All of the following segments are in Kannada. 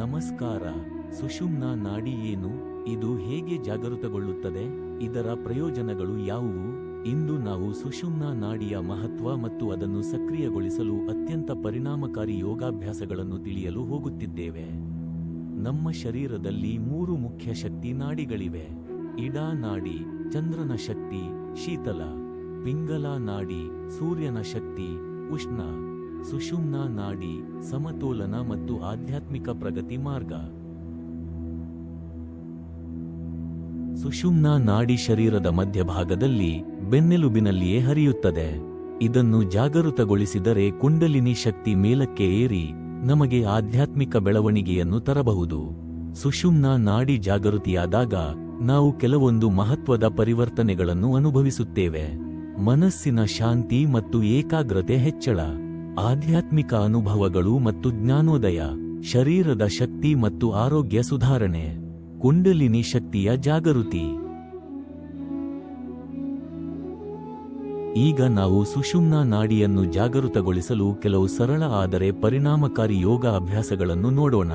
ನಮಸ್ಕಾರ. ಸುಷುಮ್ನ ನಾಡಿ ಏನು? ಇದು ಹೇಗೆ ಜಾಗೃತಗೊಳ್ಳುತ್ತದೆ? ಇದರ ಪ್ರಯೋಜನಗಳು ಯಾವುವು? ಇಂದು ನಾವು ಸುಷುಮ್ನ ನಾಡಿಯ ಮಹತ್ವ ಮತ್ತು ಅದನ್ನು ಸಕ್ರಿಯಗೊಳಿಸಲು ಅತ್ಯಂತ ಪರಿಣಾಮಕಾರಿ ಯೋಗಾಭ್ಯಾಸಗಳನ್ನು ತಿಳಿಯಲು ಹೋಗುತ್ತಿದ್ದೇವೆ. ನಮ್ಮ ಶರೀರದಲ್ಲಿ ಮೂರು ಮುಖ್ಯ ಶಕ್ತಿ ನಾಡಿಗಳಿವೆ. ಇಡಾ ನಾಡಿ, ಚಂದ್ರನ ಶಕ್ತಿ, ಶೀತಲ. ಪಿಂಗಲ ನಾಡಿ, ಸೂರ್ಯನ ಶಕ್ತಿ, ಉಷ್ಣ. ಸುಷುಮ್ನ ನಾಡಿ, ಸಮತೋಲನ ಮತ್ತು ಆಧ್ಯಾತ್ಮಿಕ ಪ್ರಗತಿ ಮಾರ್ಗ. ಸುಷುಮ್ನ ನಾಡಿ ಶರೀರದ ಮಧ್ಯಭಾಗದಲ್ಲಿ ಬೆನ್ನೆಲುಬಿನಲ್ಲಿಯೇ ಹರಿಯುತ್ತದೆ. ಇದನ್ನು ಜಾಗೃತಗೊಳಿಸಿದರೆ ಕುಂಡಲಿನಿ ಶಕ್ತಿ ಮೇಲಕ್ಕೆ ಏರಿ ನಮಗೆ ಆಧ್ಯಾತ್ಮಿಕ ಬೆಳವಣಿಗೆಯನ್ನು ತರಬಹುದು. ಸುಷುಮ್ನ ನಾಡಿ ಜಾಗೃತಿಯಾದಾಗ ನಾವು ಕೆಲವೊಂದು ಮಹತ್ವದ ಪರಿವರ್ತನೆಗಳನ್ನು ಅನುಭವಿಸುತ್ತೇವೆ. ಮನಸ್ಸಿನ ಶಾಂತಿ ಮತ್ತು ಏಕಾಗ್ರತೆ ಹೆಚ್ಚಳ. ಆಧ್ಯಾತ್ಮಿಕ ಅನುಭವಗಳು ಮತ್ತು ಜ್ಞಾನೋದಯ, ಶರೀರದ ಶಕ್ತಿ ಮತ್ತು ಆರೋಗ್ಯ ಸುಧಾರಣೆ, ಕುಂಡಲಿನಿ ಶಕ್ತಿಯ ಜಾಗೃತಿ. ಈಗ ನಾವು ಸುಷುಮ್ನ ನಾಡಿಯನ್ನು ಜಾಗೃತಗೊಳಿಸಲು ಕೆಲವು ಸರಳ ಆದರೆ ಪರಿಣಾಮಕಾರಿ ಯೋಗ ಅಭ್ಯಾಸಗಳನ್ನು ನೋಡೋಣ.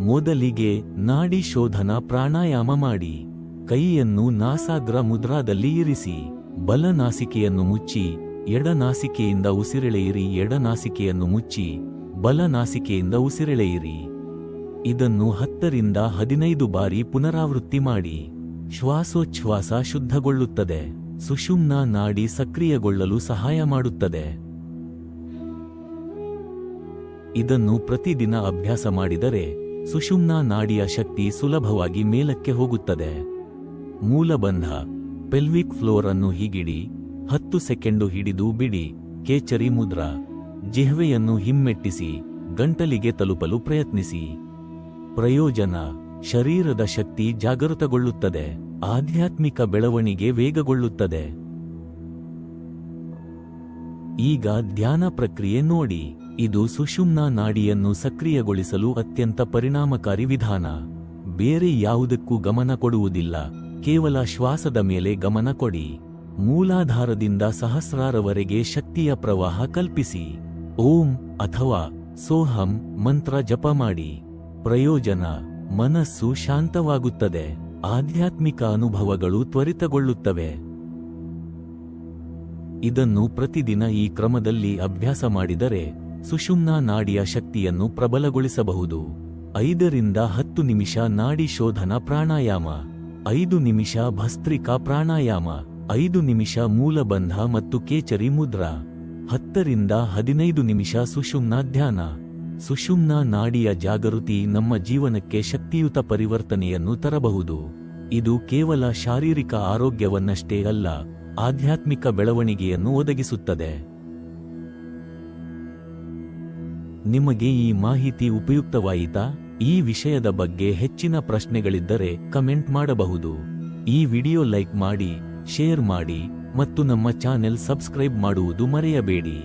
ಮೊದಲಿಗೆ ನಾಡಿ ಶೋಧನ ಪ್ರಾಣಾಯಾಮ ಮಾಡಿ. ಕೈಯನ್ನು ನಾಸಾಗ್ರ ಮುದ್ರಾದಲ್ಲಿ ಇರಿಸಿ. ಬಲ ನಾಸಿಕೆಯನ್ನು ಮುಚ್ಚಿ. ಎಡ ನಾಸಿಕೆಯಿಂದ ಉಸಿರೆಳೆಯಿರಿ, ಎಡನಾಸಿಕೆಯನ್ನು ಮುಚ್ಚಿ ಬಲ ನಾಸಿಕೆಯಿಂದ ಉಸಿರೆಳೆಯಿರಿ. ಇದನ್ನು ಹತ್ತರಿಂದ ಹದಿನೈದು ಬಾರಿ ಪುನರಾವೃತ್ತಿ ಮಾಡಿ, ಶ್ವಾಸೋಚ್ಛ್ವಾಸ ಶುದ್ಧಗೊಳ್ಳುತ್ತದೆ, ಸುಷುಮ್ನ ನಾಡಿ ಸಕ್ರಿಯಗೊಳ್ಳಲು ಸಹಾಯ ಮಾಡುತ್ತದೆ. ಇದನ್ನು ಪ್ರತಿದಿನ ಅಭ್ಯಾಸ ಮಾಡಿದರೆ, ಸುಷುಮ್ನ ನಾಡಿಯ ಶಕ್ತಿ ಸುಲಭವಾಗಿ ಮೇಲಕ್ಕೆ ಹೋಗುತ್ತದೆ. ಮೂಲಬಂಧ, ಪೆಲ್ವಿಕ್ ಫ್ಲೋರ್ ಅನ್ನು ಹೀಗಿಡಿ ಹತ್ತು ಸೆಕೆಂಡು ಹಿಡಿದು ಬಿಡಿ ಕೇಚರಿ ಮುದ್ರಾ ಜಿಹ್ವೆಯನ್ನು ಹಿಮ್ಮೆಟ್ಟಿಸಿ, ಗಂಟಲಿಗೆ ತಲುಪಲು ಪ್ರಯತ್ನಿಸಿ. ಪ್ರಯೋಜನ, ಶರೀರದ ಶಕ್ತಿ ಜಾಗೃತಗೊಳ್ಳುತ್ತದೆ, ಆಧ್ಯಾತ್ಮಿಕ ಬೆಳವಣಿಗೆ ವೇಗಗೊಳ್ಳುತ್ತದೆ. ಈಗ ಧ್ಯಾನ ಪ್ರಕ್ರಿಯೆ ನೋಡಿ, ಇದು ಸುಷುಮ್ನ ನಾಡಿಯನ್ನು ಸಕ್ರಿಯಗೊಳಿಸಲು ಅತ್ಯಂತ ಪರಿಣಾಮಕಾರಿ ವಿಧಾನ. ಬೇರೆ ಯಾವುದಕ್ಕೂ ಗಮನ ಕೊಡುವುದಿಲ್ಲ, ಕೇವಲ ಶ್ವಾಸದ ಮೇಲೆ ಗಮನ ಕೊಡಿ. ಮೂಲಾಧಾರದಿಂದ ಸಹಸ್ರಾರವರೆಗೆ ಶಕ್ತಿಯ ಪ್ರವಾಹ ಕಲ್ಪಿಸಿ. ಓಂ ಅಥವಾ ಸೋಹಂ ಮಂತ್ರ ಜಪ ಮಾಡಿ. ಪ್ರಯೋಜನ, ಮನಸ್ಸು ಶಾಂತವಾಗುತ್ತದೆ. ಆಧ್ಯಾತ್ಮಿಕ ಅನುಭವಗಳು ತ್ವರಿತಗೊಳ್ಳುತ್ತವೆ. ಇದನ್ನು ಪ್ರತಿದಿನ ಈ ಕ್ರಮದಲ್ಲಿ ಅಭ್ಯಾಸ ಮಾಡಿದರೆ ಸುಷುಮ್ನ ನಾಡಿಯ ಶಕ್ತಿಯನ್ನು ಪ್ರಬಲಗೊಳಿಸಬಹುದು. ಐದರಿಂದ ಹತ್ತು ನಿಮಿಷ ನಾಡಿ ಶೋಧನ ಪ್ರಾಣಾಯಾಮ. ಐದು ನಿಮಿಷ ಭಸ್ತ್ರಿಕಾ ಪ್ರಾಣಾಯಾಮ. ಐದು ನಿಮಿಷ ಮೂಲಬಂಧ ಮತ್ತು ಕೇಚರಿ ಮುದ್ರಾ. ಹತ್ತರಿಂದ ಹದಿನೈದು ನಿಮಿಷ ಸುಷುಮ್ನ ಧ್ಯಾನ. ಸುಷುಮ್ನ ನಾಡಿಯ ಜಾಗೃತಿ ನಮ್ಮ ಜೀವನಕ್ಕೆ ಶಕ್ತಿಯುತ ಪರಿವರ್ತನೆಯನ್ನು ತರಬಹುದು. ಇದು ಕೇವಲ ಶಾರೀರಿಕ ಆರೋಗ್ಯವನ್ನಷ್ಟೇ ಅಲ್ಲ, ಆಧ್ಯಾತ್ಮಿಕ ಬೆಳವಣಿಗೆಯನ್ನು ಒದಗಿಸುತ್ತದೆ. ನಿಮಗೆ ಈ ಮಾಹಿತಿ ಉಪಯುಕ್ತವಾಯಿತಾ? ಈ ವಿಷಯದ ಬಗ್ಗೆ ಹೆಚ್ಚಿನ ಪ್ರಶ್ನೆಗಳಿದ್ದರೆ ಕಮೆಂಟ್ ಮಾಡಬಹುದು. ಈ ವಿಡಿಯೋ ಲೈಕ್ ಮಾಡಿ ಶೇರ್ ಮಾಡಿ ಮತ್ತು ನಮ್ಮ ಚಾನೆಲ್ ಸಬ್ಸ್ಕ್ರೈಬ್ ಮಾಡುವುದು ಮರೆಯಬೇಡಿ.